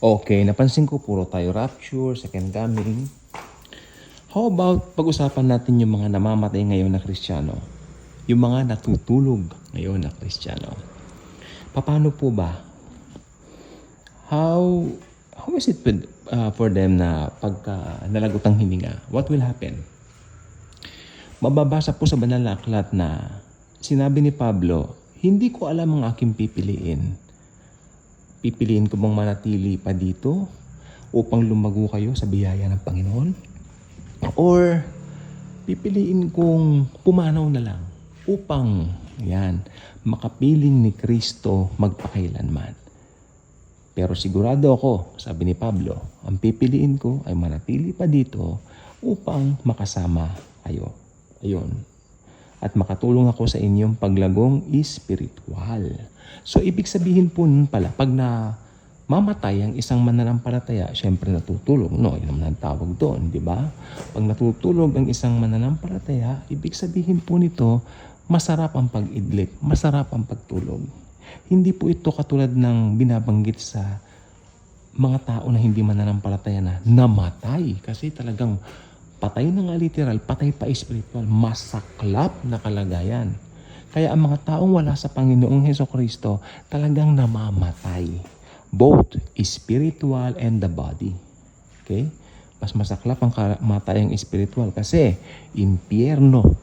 Okay, napansin ko puro tayo rapture, second coming. How about pag-usapan natin yung mga namamatay ngayon na Kristiyano? Yung mga natutulog ngayon na Kristiyano. Paano po ba? How how is it with, uh, for them na pagka nalagot ang hininga? What will happen? Mababasa po sa banal na aklat na sinabi ni Pablo, hindi ko alam ang aking pipiliin. Pipiliin ko bang manatili pa dito upang lumago kayo sa biyaya ng Panginoon? Or pipiliin kong pumanaw na lang upang yan, makapiling ni Kristo magpakailanman. Pero sigurado ako, sabi ni Pablo, ang pipiliin ko ay manatili pa dito upang makasama kayo. Ayun. At makatulong ako sa inyong paglagong espiritual. So, ibig sabihin po nun pala, pag na mamatay ang isang mananampalataya, syempre natutulog. No, yun naman ang tawag doon, di ba? Pag natutulog ang isang mananampalataya, ibig sabihin po nito, masarap ang pag-idlip, masarap ang pagtulog. Hindi po ito katulad ng binabanggit sa mga tao na hindi mananampalataya na namatay. Kasi talagang patay na nga literal, patay pa spiritual, masaklap na kalagayan. Kaya ang mga taong wala sa Panginoong Heso Kristo talagang namamatay. Both spiritual and the body. Okay? Mas masaklap ang kamatayang spiritual kasi impyerno.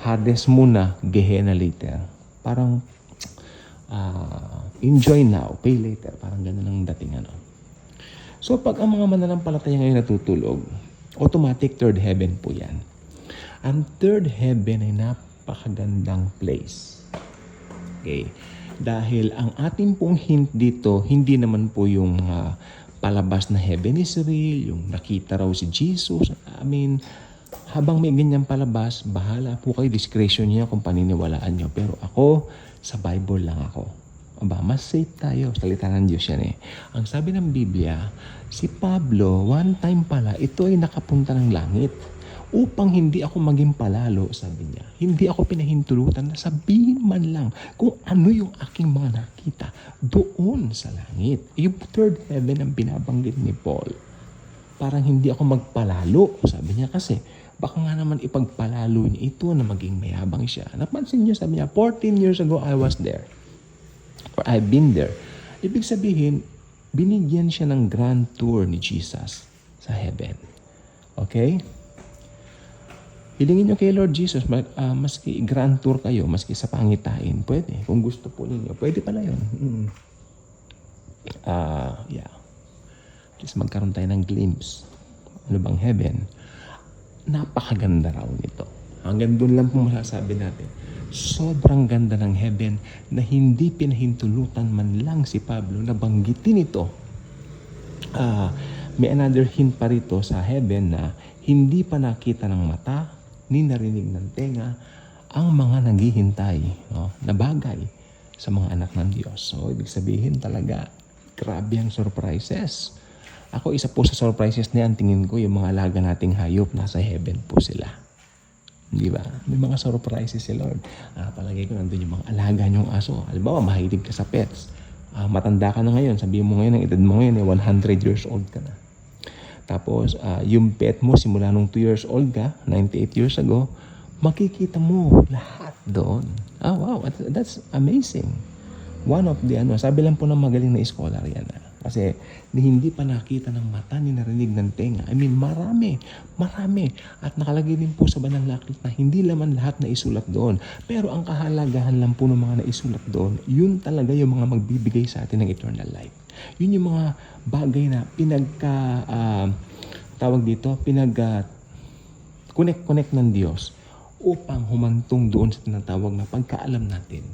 Hades muna, Gehenna later. Parang ah, enjoy now, pay later. Parang ganun ang dating ano. So pag ang mga mananampalataya ngayon natutulog, automatic third heaven po yan. Ang third heaven ay napakagandang place. Okay. Dahil ang ating pong hint dito, hindi naman po yung ah, palabas na heaven is real, yung nakita raw si Jesus. I mean, habang may ganyan palabas, bahala po kayo, discretion niya kung paniniwalaan niyo. Pero ako, sa Bible lang ako. Aba, mas safe tayo. Salita ng Diyos yan eh. Ang sabi ng Biblia, si Pablo, one time pala, ito ay nakapunta ng langit. Upang hindi ako maging palalo, sabi niya. Hindi ako pinahintulutan na sabihin man lang kung ano yung aking mga nakita doon sa langit. Yung third heaven ang binabanggit ni Paul. Parang hindi ako magpalalo, sabi niya kasi baka nga naman ipagpalalo niya ito na maging mayabang siya. Napansin niyo, sabi niya, 14 years ago I was there. Or I've been there. Ibig sabihin, binigyan siya ng grand tour ni Jesus sa heaven. Okay? Hilingin niyo kay Lord Jesus, ah, maski grand tour kayo, maski sa pangitain, pwede. Kung gusto po ninyo, pwede pala yun. Mm. Ah, yeah. Least magkaroon tayo ng glimpse. Ano bang heaven? Napakaganda raw nito. Hanggang doon lang po masasabi natin. Sobrang ganda ng heaven na hindi pinahintulutan man lang si Pablo na banggitin ito. Ah, may another hint pa rito sa heaven na hindi pa nakita ng mata ni narinig ng tenga ang mga naghihintay no, na bagay sa mga anak ng Diyos. So, ibig sabihin talaga, grabe ang surprises. Ako, isa po sa surprises na yan, tingin ko, yung mga alaga nating hayop, nasa heaven po sila. Di ba? May mga surprises si Lord. Ah, palagay ko nandun yung mga alaga niyong aso. Halimbawa, mahilig ka sa pets. Ah, matanda ka na ngayon. Sabihin mo ngayon, ang edad mo ngayon, eh, 100 years old ka na. Tapos, ah, yung pet mo, simula nung 2 years old ka, 98 years ago, makikita mo lahat doon. Ah, wow. That's amazing. One of the, ano, sabi lang po ng magaling na scholar yan. Ah. Kasi hindi pa nakita ng mata, ni narinig ng tenga. I mean, marami, marami. At nakalagay din po sa banal na aklat na hindi laman lahat na isulat doon. Pero ang kahalagahan lang po ng mga naisulat doon, yun talaga yung mga magbibigay sa atin ng eternal life. Yun yung mga bagay na pinagka, ah, tawag dito, pinag, ah, connect-connect ng Diyos upang humantong doon sa tinatawag na pagkaalam natin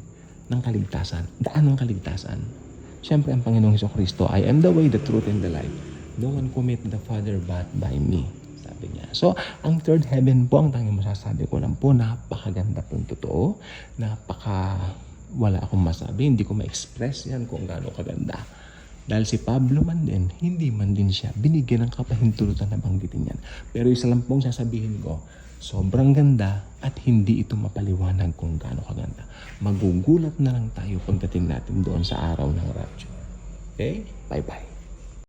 ng kaligtasan, daan ng kaligtasan. Siyempre, ang Panginoong Heso Kristo, I am the way, the truth, and the life. No one commit the Father but by me. Sabi niya. So, ang third heaven po, ang tanging masasabi ko lang po, napakaganda po totoo. Napaka, wala akong masabi. Hindi ko ma-express yan kung gaano kaganda. Dahil si Pablo man din, hindi man din siya binigyan ng kapahintulutan na banggitin yan. Pero isa lang pong sasabihin ko, sobrang ganda at hindi ito mapaliwanag kung gaano kaganda. Magugulat na lang tayo pagdating natin doon sa araw ng rapture. Okay? Bye-bye.